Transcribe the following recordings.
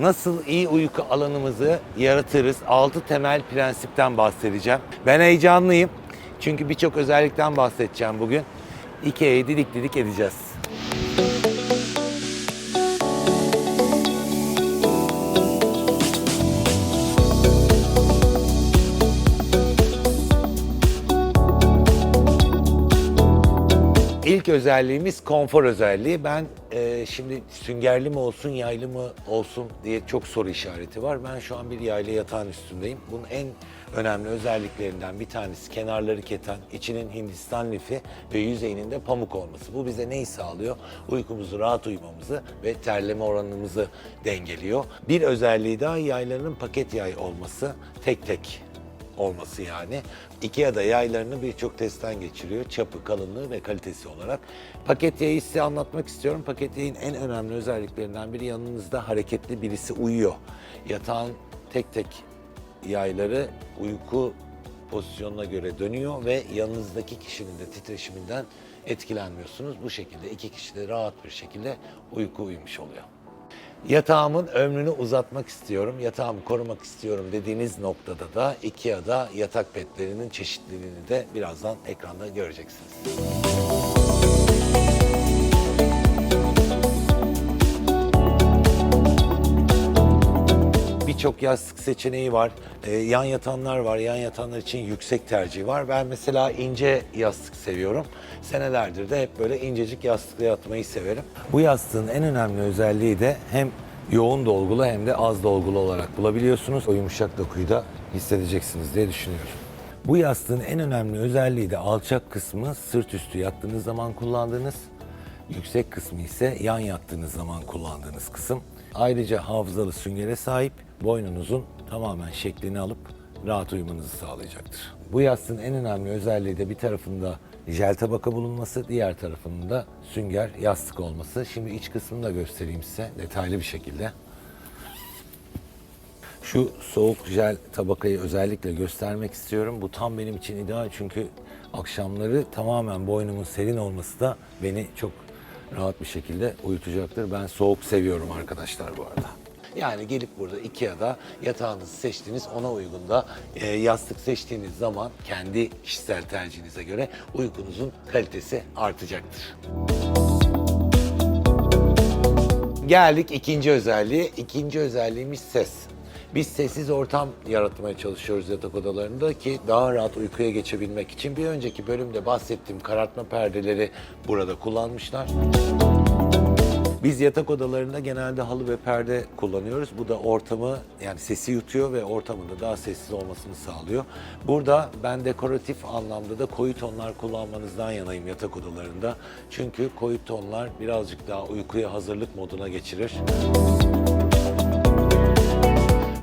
nasıl iyi uyku alanımızı yaratırız? 6 temel prensipten bahsedeceğim. Ben heyecanlıyım. Çünkü birçok özellikten bahsedeceğim bugün. Ikea'yı didik didik edeceğiz. İlk özelliğimiz konfor özelliği. Ben e, şimdi süngerli mi olsun, yaylı mı olsun diye çok soru işareti var. Ben şu an bir yaylı yatağın üstündeyim. Bunun en önemli özelliklerinden bir tanesi kenarları keten, içinin Hindistan lifi ve yüzeyinin de pamuk olması. Bu bize neyi sağlıyor? Uykumuzu rahat uyumamızı ve terleme oranımızı dengeliyor. Bir özelliği daha yaylarının paket yay olması. Tek tek olması yani. Ikea'da yaylarını birçok testten geçiriyor. Çapı, kalınlığı ve kalitesi olarak. Paket yayı size anlatmak istiyorum. Paket yayın en önemli özelliklerinden biri yanınızda hareketli birisi uyuyor. Yatağın tek tek yayları uyku pozisyonuna göre dönüyor ve yanınızdaki kişinin de titreşiminden etkilenmiyorsunuz. Bu şekilde iki kişi de rahat bir şekilde uyku uyumuş oluyor. Yatağımın ömrünü uzatmak istiyorum, yatağımı korumak istiyorum dediğiniz noktada da IKEA'da yatak petlerinin çeşitliliğini de birazdan ekranda göreceksiniz. Birçok yastık seçeneği var. Ee, yan yatanlar var. Yan yatanlar için yüksek tercih var. Ben mesela ince yastık seviyorum. Senelerdir de hep böyle incecik yastıkla yatmayı severim. Bu yastığın en önemli özelliği de hem yoğun dolgulu hem de az dolgulu olarak bulabiliyorsunuz. O yumuşak dokuyu da hissedeceksiniz diye düşünüyorum. Bu yastığın en önemli özelliği de alçak kısmı sırt üstü yattığınız zaman kullandığınız, yüksek kısmı ise yan yattığınız zaman kullandığınız kısım. Ayrıca hafızalı süngere sahip, boynunuzun tamamen şeklini alıp rahat uyumanızı sağlayacaktır. Bu yastığın en önemli özelliği de bir tarafında jel tabaka bulunması, diğer tarafında sünger yastık olması. Şimdi iç kısmını da göstereyim size detaylı bir şekilde. Şu soğuk jel tabakayı özellikle göstermek istiyorum. Bu tam benim için ideal çünkü akşamları tamamen boynumun serin olması da beni çok rahat bir şekilde uyutacaktır. Ben soğuk seviyorum arkadaşlar bu arada. Yani gelip burada Ikea'da yatağınızı seçtiğiniz ona uygun da e, yastık seçtiğiniz zaman kendi kişisel tercihinize göre uykunuzun kalitesi artacaktır. Geldik ikinci özelliğe. İkinci özelliğimiz ses. Biz sessiz ortam yaratmaya çalışıyoruz yatak odalarında ki daha rahat uykuya geçebilmek için. Bir önceki bölümde bahsettiğim karartma perdeleri burada kullanmışlar. Biz yatak odalarında genelde halı ve perde kullanıyoruz. Bu da ortamı yani sesi yutuyor ve ortamında daha sessiz olmasını sağlıyor. Burada ben dekoratif anlamda da koyu tonlar kullanmanızdan yanayım yatak odalarında. Çünkü koyu tonlar birazcık daha uykuya hazırlık moduna geçirir.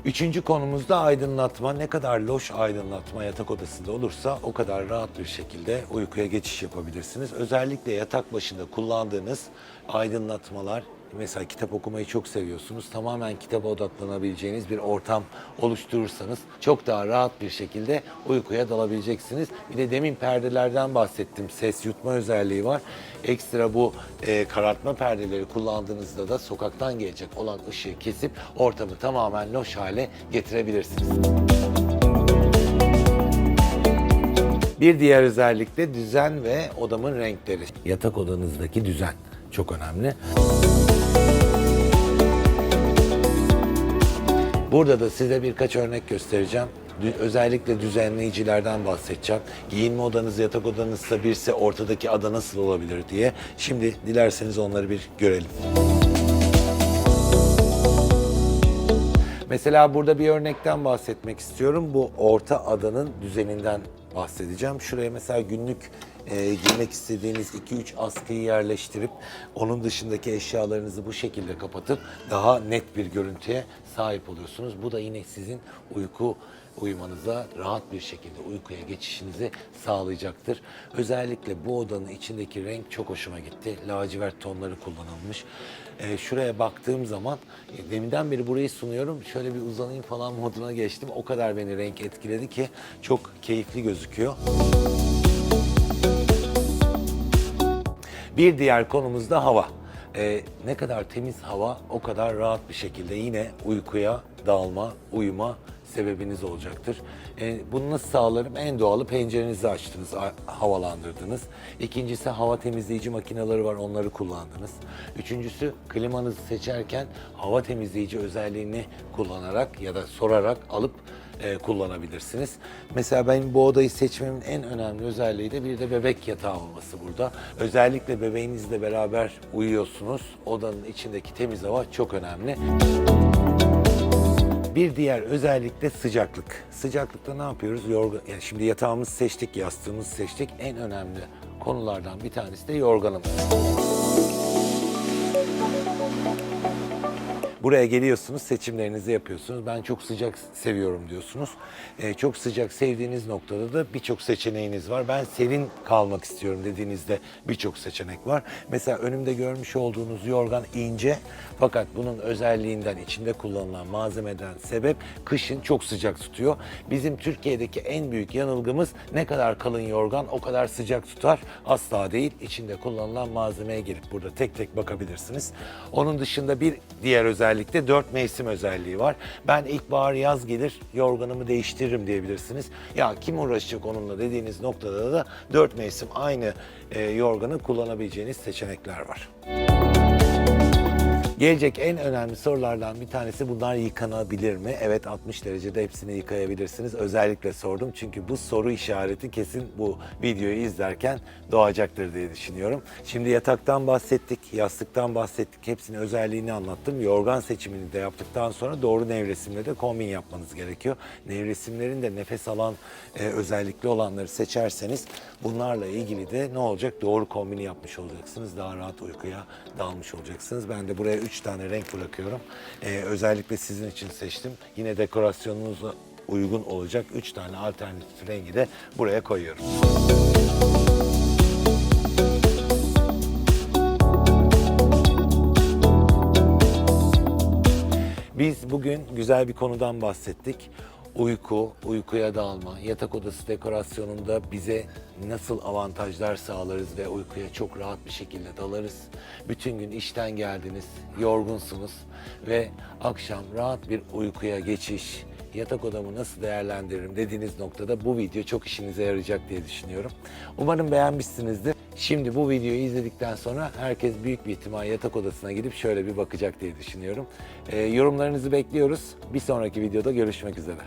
Üçüncü konumuz da aydınlatma. Ne kadar loş aydınlatma yatak odasında olursa o kadar rahat bir şekilde uykuya geçiş yapabilirsiniz. Özellikle yatak başında kullandığınız aydınlatmalar Mesela kitap okumayı çok seviyorsunuz. Tamamen kitaba odaklanabileceğiniz bir ortam oluşturursanız çok daha rahat bir şekilde uykuya dalabileceksiniz. Bir de demin perdelerden bahsettim. Ses yutma özelliği var. Ekstra bu e, karartma perdeleri kullandığınızda da sokaktan gelecek olan ışığı kesip ortamı tamamen loş hale getirebilirsiniz. Bir diğer özellik de düzen ve odamın renkleri. Yatak odanızdaki düzen çok önemli. Burada da size birkaç örnek göstereceğim. Özellikle düzenleyicilerden bahsedeceğim. Giyinme odanız, yatak odanızsa birse ortadaki ada nasıl olabilir diye. Şimdi dilerseniz onları bir görelim. Mesela burada bir örnekten bahsetmek istiyorum. Bu orta adanın düzeninden bahsedeceğim. Şuraya mesela günlük e, giymek istediğiniz 2-3 askıyı yerleştirip onun dışındaki eşyalarınızı bu şekilde kapatıp daha net bir görüntüye sahip oluyorsunuz. Bu da yine sizin uyku uyumanıza rahat bir şekilde uykuya geçişinizi sağlayacaktır. Özellikle bu odanın içindeki renk çok hoşuma gitti. Lacivert tonları kullanılmış. Ee, şuraya baktığım zaman e, deminden beri burayı sunuyorum. Şöyle bir uzanayım falan moduna geçtim. O kadar beni renk etkiledi ki çok keyifli gözüküyor. Bir diğer konumuz da hava. e, ne kadar temiz hava o kadar rahat bir şekilde yine uykuya dalma, uyuma sebebiniz olacaktır. E, bunu nasıl sağlarım? En doğalı pencerenizi açtınız, havalandırdınız. İkincisi hava temizleyici makineleri var, onları kullandınız. Üçüncüsü klimanızı seçerken hava temizleyici özelliğini kullanarak ya da sorarak alıp e, kullanabilirsiniz. Mesela benim bu odayı seçmemin en önemli özelliği de bir de bebek yatağı olması burada. Özellikle bebeğinizle beraber uyuyorsunuz. Odanın içindeki temiz hava çok önemli. Bir diğer özellik de sıcaklık. Sıcaklıkta ne yapıyoruz? Yorgan, yani şimdi yatağımızı seçtik, yastığımızı seçtik. En önemli konulardan bir tanesi de yorganımız. Buraya geliyorsunuz, seçimlerinizi yapıyorsunuz. Ben çok sıcak seviyorum diyorsunuz. Ee, çok sıcak sevdiğiniz noktada da birçok seçeneğiniz var. Ben serin kalmak istiyorum dediğinizde birçok seçenek var. Mesela önümde görmüş olduğunuz yorgan ince fakat bunun özelliğinden içinde kullanılan malzemeden sebep kışın çok sıcak tutuyor. Bizim Türkiye'deki en büyük yanılgımız ne kadar kalın yorgan o kadar sıcak tutar. Asla değil. İçinde kullanılan malzemeye girip burada tek tek bakabilirsiniz. Onun dışında bir diğer özellik de dört mevsim özelliği var. Ben ilkbahar yaz gelir yorganımı değiştiririm diyebilirsiniz. Ya kim uğraşacak onunla dediğiniz noktada da dört mevsim aynı e, yorganı kullanabileceğiniz seçenekler var. Gelecek en önemli sorulardan bir tanesi bunlar yıkanabilir mi? Evet 60 derecede hepsini yıkayabilirsiniz. Özellikle sordum çünkü bu soru işareti kesin bu videoyu izlerken doğacaktır diye düşünüyorum. Şimdi yataktan bahsettik, yastıktan bahsettik. Hepsinin özelliğini anlattım. Yorgan seçimini de yaptıktan sonra doğru nevresimle de kombin yapmanız gerekiyor. Nevresimlerin de nefes alan e, özellikli olanları seçerseniz bunlarla ilgili de ne olacak? Doğru kombini yapmış olacaksınız. Daha rahat uykuya dalmış olacaksınız. Ben de buraya 3 tane renk bırakıyorum. Ee, özellikle sizin için seçtim. Yine dekorasyonunuza uygun olacak 3 tane alternatif rengi de buraya koyuyorum. Biz bugün güzel bir konudan bahsettik. Uyku, uykuya dalma, yatak odası dekorasyonunda bize nasıl avantajlar sağlarız ve uykuya çok rahat bir şekilde dalarız. Bütün gün işten geldiniz, yorgunsunuz ve akşam rahat bir uykuya geçiş, yatak odamı nasıl değerlendiririm dediğiniz noktada bu video çok işinize yarayacak diye düşünüyorum. Umarım beğenmişsinizdir. Şimdi bu videoyu izledikten sonra herkes büyük bir ihtimal yatak odasına gidip şöyle bir bakacak diye düşünüyorum. Ee, yorumlarınızı bekliyoruz. Bir sonraki videoda görüşmek üzere.